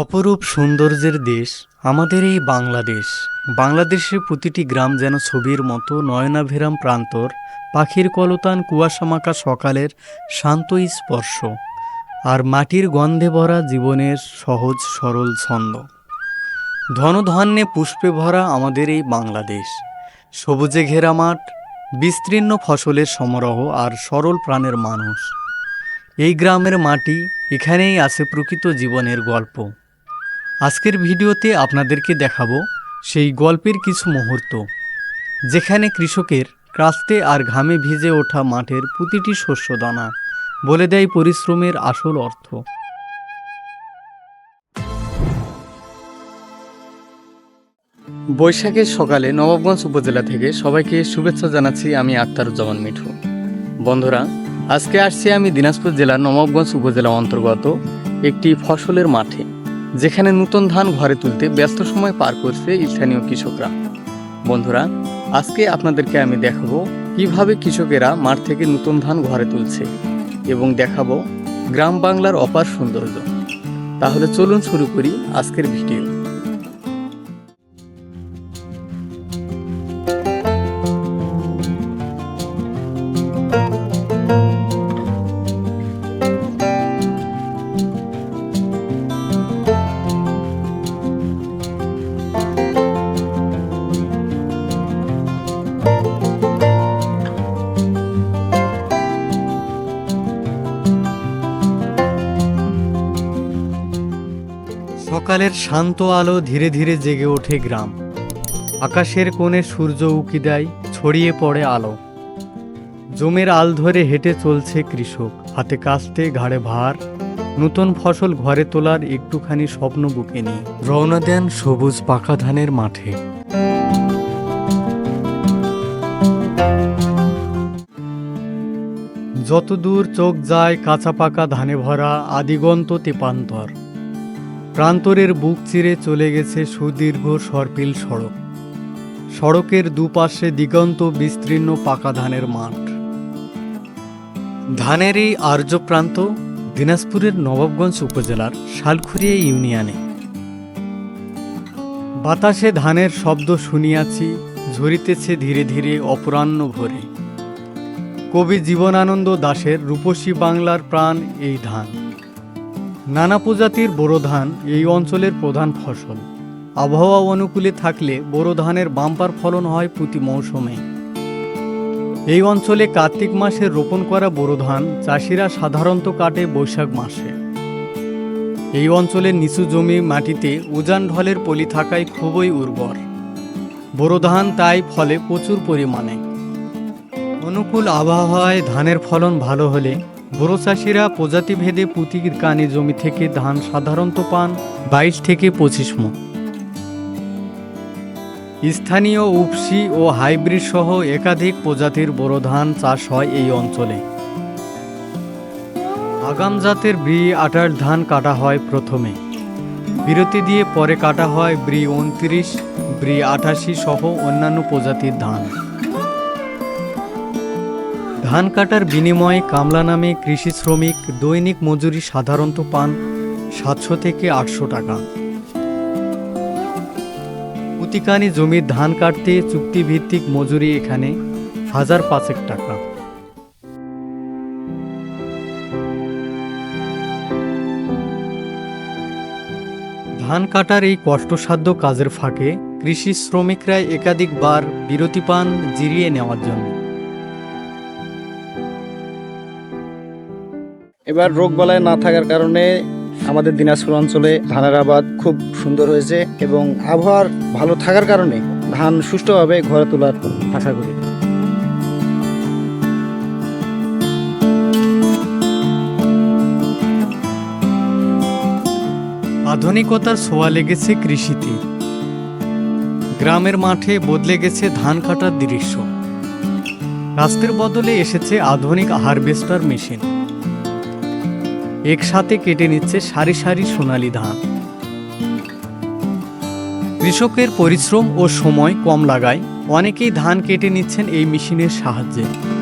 অপরূপ সৌন্দর্যের দেশ আমাদের এই বাংলাদেশ। বাংলাদেশের প্রতিটি গ্রাম যেন ছবির মতো নয়নাভিরাম প্রান্তর, পাখির কলতান কুয়াশামাকা সকালের শান্ত স্পর্শ, আর মাটির গন্ধে ভরা জীবনের সহজ সরল ছন্দ। ধনধান্যে পুষ্পে ভরা আমাদের এই বাংলাদেশ। সবুজে ঘেরা মাঠ, বিস্তীর্ণ ফসলের সমারোহ আর সরল প্রাণের মানুষ। এই গ্রামের মাটি এখানেই আছে প্রকৃত জীবনের গল্প। আজকের ভিডিওতে আপনাদেরকে দেখাবো সেই গল্পের কিছু মুহূর্ত, যেখানে কৃষকের কাস্তে আর ঘামে ভিজে ওঠা মাঠের প্রতিটি শস্যদানা, বলে দেয় পরিশ্রমের আসল অর্থ। বৈশাখের সকালে নবাবগঞ্জ উপজেলা থেকে সবাইকে শুভেচ্ছা জানাচ্ছি আমি আক্তারুজ্জামান মিঠু। বন্ধুরা, আজকে আসছি আমি দিনাজপুর জেলার নবাবগঞ্জ উপজেলা অন্তর্গত একটি ফসলের মাঠে। যেখানে নতুন ধান ঘরে তুলতে ব্যস্ত সময় পার করছে স্থানীয় কৃষকরা। বন্ধুরা, আজকে আপনাদেরকে আমি দেখাবো কীভাবে কৃষকেরা মাঠ থেকে নতুন ধান ঘরে তুলছে এবং দেখাবো গ্রাম বাংলার অপার সৌন্দর্য। তাহলে চলুন শুরু করি আজকের ভিডিও। সকালের শান্ত আলো ধীরে ধীরে জেগে ওঠে গ্রাম। আকাশের কোণে সূর্য উকি দেয়, ছড়িয়ে পড়ে আলো। জমির আল ধরে হেঁটে চলছে কৃষক। হাতে কাস্তে ঘাড়ে ভার। নতুন ফসল ঘরে তোলার একটুখানি স্বপ্ন বুকে নিয়ে রওনা দেন সবুজ পাকা ধানের মাঠে। যতদূর চোখ যায় কাঁচা পাকা ধানে ভরা আদিগন্ত তেপান্তর। প্রান্তরের বুক চিরে চলে গেছে সুদীর্ঘ সর্পিল সড়ক। সড়কের দুপাশে দিগন্ত বিস্তীর্ণ পাকা ধানের মাঠ। ধানের এই আর্য প্রান্ত দিনাজপুরের নবাবগঞ্জ উপজেলার শালখুরিয়া ইউনিয়নে। বাতাসে ধানের শব্দ শুনিয়াছি, ঝরিতেছে ধীরে ধীরে অপরাহ্ন ভরে। কবি জীবনানন্দ দাশের রূপসী বাংলার প্রাণ এই ধান। নানা প্রজাতির বোরো ধান এই অঞ্চলের প্রধান ফসল। আবহাওয়া অনুকূলে থাকলে বোরো ধানের বাম্পার ফলন হয় প্রতি মৌসুমে। এই অঞ্চলে কার্তিক মাসে রোপণ করা বোরো ধান চাষিরা সাধারণত কাটে বৈশাখ মাসে। এই অঞ্চলের নিচু জমি মাটিতে উজান ঢলের পলি থাকায় খুবই উর্বর। বোরো ধান তাই ফলে প্রচুর পরিমাণে। অনুকূল আবহাওয়ায় ধানের ফলন ভালো হলে বড় চাষিরা প্রজাতিভেদে পুঁতি কানি জমি থেকে ধান সাধারণত পান বাইশ থেকে পঁচিশ মন। স্থানীয় উপসি ও হাইব্রিড সহ একাধিক প্রজাতির বোরো ধান চাষ হয় এই অঞ্চলে। আগাম জাতের ব্রি আটার ধান কাটা হয় প্রথমে। বিরতি দিয়ে পরে কাটা হয় ব্রি উনত্রিশ ব্রি আঠাশি সহ অন্যান্য প্রজাতির ধান। ধান কাটার বিনিময়ে কামলা নামে কৃষি শ্রমিক দৈনিক মজুরি সাধারণত পান সাতশো থেকে আটশো টাকা। পুতিকানি জমির ধান কাটতে চুক্তিভিত্তিক মজুরি এখানে হাজার পাঁচেক টাকা। ধান কাটার এই কষ্টসাধ্য কাজের ফাঁকে কৃষি শ্রমিকরা একাধিকবার বিরতি পান জিরিয়ে নেওয়ার জন্য। এবার রোগ বালায় না থাকার কারণে আমাদের দিনাজপুর অঞ্চলে ধানের আবাদ খুব সুন্দর হয়েছে এবং আবহাওয়ার ভালো থাকার কারণে ধান সুষ্ঠুভাবে ঘরে তোলার আশা করি। আধুনিকতার ছোঁয়া লেগেছে কৃষিতে। গ্রামের মাঠে বদলে গেছে ধান কাটার দৃশ্য। রাস্তার বদলে এসেছে আধুনিক হারভেস্টার মেশিন। একসাথে কেটে নিচ্ছে সারি সারি সোনালি ধান। কৃষকের পরিশ্রম ও সময় কম লাগায় অনেকেই ধান কেটে নিচ্ছেন এই মেশিনের সাহায্যে।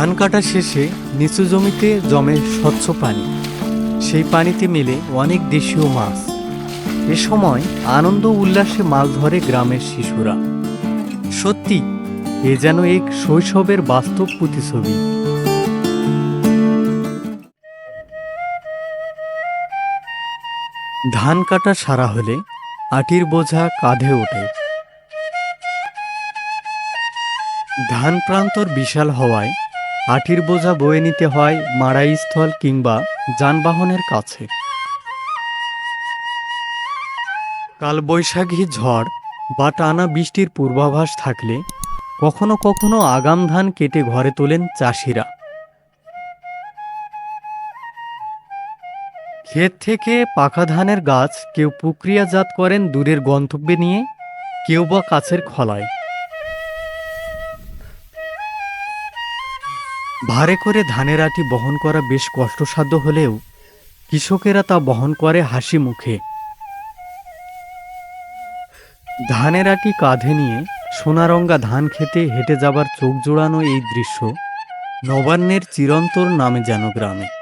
ধান কাটা শেষে নিচু জমিতে জমে স্বচ্ছ পানি। সেই পানিতে মেলে অনেক দেশীয় মাছ। এ সময় আনন্দ উল্লাসে মাছ ধরে গ্রামের শিশুরা। সত্যি, এ যেন এক শৈশবের বাস্তব প্রতিছবি ধান কাটা সারা হলে আটির বোঝা কাঁধে ওঠে। ধান প্রান্তর বিশাল হওয়ায় আটির বোঝা বয়ে নিতে হয় মাড়াইস্থল কিংবা যানবাহনের কাছে। কালবৈশাখী ঝড় বা টানা বৃষ্টির পূর্বাভাস থাকলে কখনো কখনো আগাম ধান কেটে ঘরে তোলেন চাষিরা। ক্ষেত থেকে পাকা ধানের গাছ কেউ প্রক্রিয়াজাত করেন দূরের গন্তব্যে নিয়ে, কেউ বা কাছের খলায়। ভারে করে ধানের আটি বহন করা বেশ কষ্টসাধ্য হলেও কৃষকেরা তা বহন করে হাসি মুখে। ধানের আটি কাঁধে নিয়ে সোনারঙ্গা ধান খেতে হেঁটে যাবার চোখ জোড়ানো এই দৃশ্য নবান্নের চিরন্তর নামে যেন গ্রামে।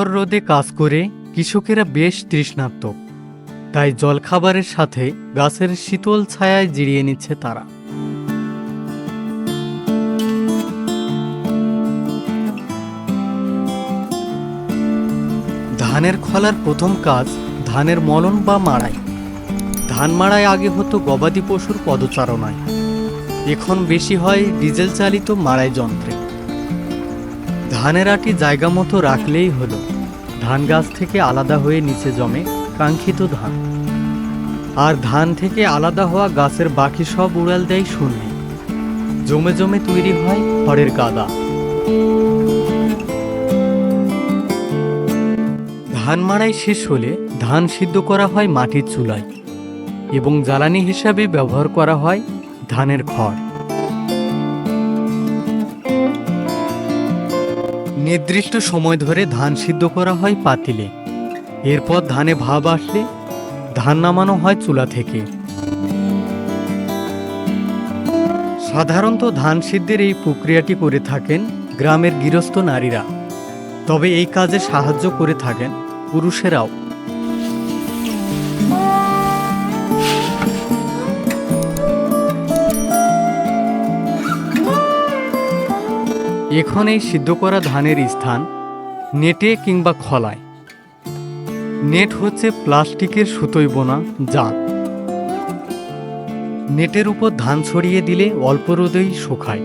প্রখর রোদে কাজ করে কৃষকেরা বেশ তৃষ্ণার্ত। তাই জলখাবারের সাথে গাছের শীতল ছায়ায় জিরিয়ে নিচ্ছে তারা। ধানের খলার প্রথম কাজ ধানের মলন বা মাড়াই। ধান মাড়াই আগে হতো গবাদি পশুর পদচারণায়। এখন বেশি হয় ডিজেল চালিত মাড়াই যন্ত্রে। ধানের আটি জায়গা মতো রাখলেই হলো। ধান গাছ থেকে আলাদা হয়ে নিচে জমে কাঙ্ক্ষিত ধান। আর ধান থেকে আলাদা হওয়া গাছের বাকি সব উড়াল দেয় শূন্য। জমে জমে তৈরি হয় খড়ের গাদা। ধান মাড়াই শেষ হলে ধান সিদ্ধ করা হয় মাটির চুলায় এবং জ্বালানি হিসাবে ব্যবহার করা হয় ধানের খড়। নির্দিষ্ট সময় ধরে ধান সিদ্ধ করা হয় পাতিলে। এরপর ধানে ভাব আসলে ধান নামানো হয় চুলা থেকে। সাধারণত ধান সিদ্ধের এই প্রক্রিয়াটি করে থাকেন গ্রামের গৃহস্থ নারীরা। তবে এই কাজে সাহায্য করে থাকেন পুরুষেরাও। এখন এই সিদ্ধ করা ধানের স্থান, নেটে কিংবা খলায়। নেট হচ্ছে প্লাস্টিকের সুতোয় বোনা জাল নেটের উপর ধান ছড়িয়ে দিলে অল্প রোদেই শুকায়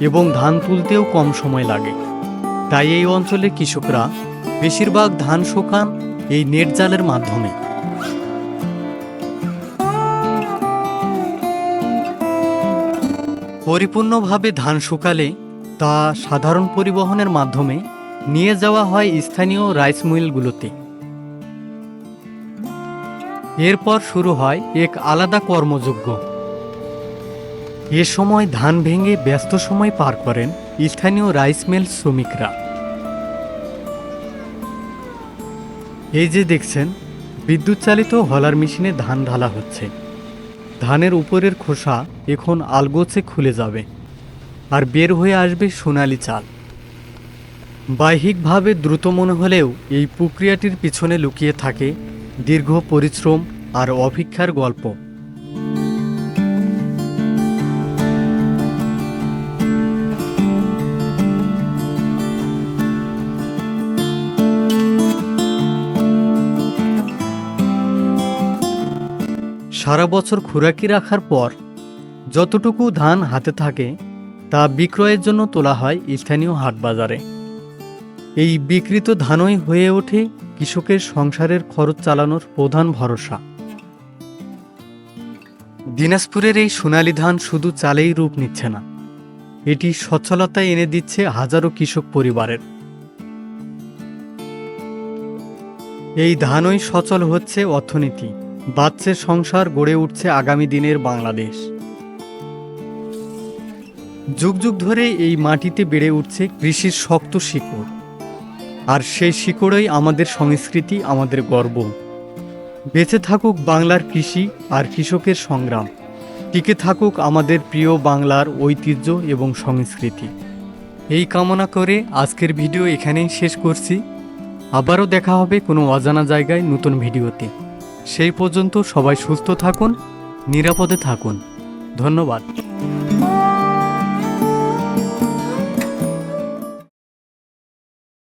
এবং ধান তুলতেও কম সময় লাগে। তাই এই অঞ্চলে কৃষকরা বেশিরভাগ ধান শুকান এই নেট জালের মাধ্যমে। পরিপূর্ণভাবে ধান শুকালে তা সাধারণ পরিবহনের মাধ্যমে নিয়ে যাওয়া হয় স্থানীয় রাইস মিলগুলোতে। এরপর শুরু হয় এক আলাদা কর্মযোগ্য এ সময় ধান ভেঙে ব্যস্ত সময় পার করেন স্থানীয় রাইস মিল শ্রমিকরা। এই যে দেখছেন বিদ্যুৎ চালিত হলার মেশিনে ধান ঢালা হচ্ছে। ধানের উপরের খোসা এখন আলগোছে খুলে যাবে। আর বের হয়ে আসবে সোনালি চাল বাহ্যিকভাবে দ্রুত মনে হলেও এই প্রক্রিয়াটির পিছনে লুকিয়ে থাকে দীর্ঘ পরিশ্রম আর অপেক্ষার গল্প। সারা বছর খোরাকি রাখার পর যতটুকু ধান হাতে থাকে তা বিক্রয়ের জন্য তোলা হয় স্থানীয় হাট বাজারে। এই বিকৃত ধানই হয়ে ওঠে কৃষকের সংসারের খরচ চালানোর প্রধান ভরসা। দিনাজপুরের এই সোনালী ধান শুধু চালেই রূপ নিচ্ছে না, এটি সচ্ছলতা এনে দিচ্ছে হাজারো কৃষক পরিবারের। এই ধানই সচল হচ্ছে অর্থনীতি, বাড়ছে সংসার গড়ে উঠছে আগামী দিনের বাংলাদেশ। যুগ যুগ ধরে এই মাটিতে বেড়ে উঠছে কৃষির শক্ত শিকড়। আর সেই শিকড়ই আমাদের সংস্কৃতি, আমাদের গর্ব। বেঁচে থাকুক বাংলার কৃষি আর কৃষকের সংগ্রাম। টিকে থাকুক আমাদের প্রিয় বাংলার ঐতিহ্য এবং সংস্কৃতি। এই কামনা করে আজকের ভিডিও এখানেই শেষ করছি। আবারও দেখা হবে কোনো অজানা জায়গায় নতুন ভিডিওতে। সেই পর্যন্ত সবাই সুস্থ থাকুন, নিরাপদে থাকুন। ধন্যবাদ।